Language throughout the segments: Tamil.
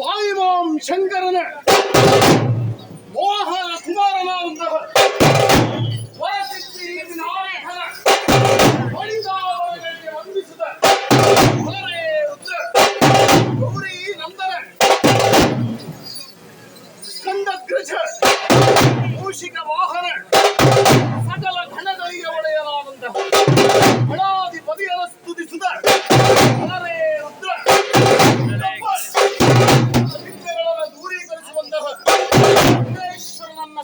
பாயுமாம் சங்கரன மோக குமாரனா உந்தவர் மூஷிக வாகன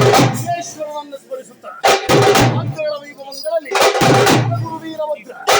ವಿಶ್ವೇಶ್ವರನನ್ನು ಸ್ಮರಿಸುತ್ತಾ ಮಂಗಳ ವೈಭವದಲ್ಲಿ ಗುರುವೀರಭದ್ರ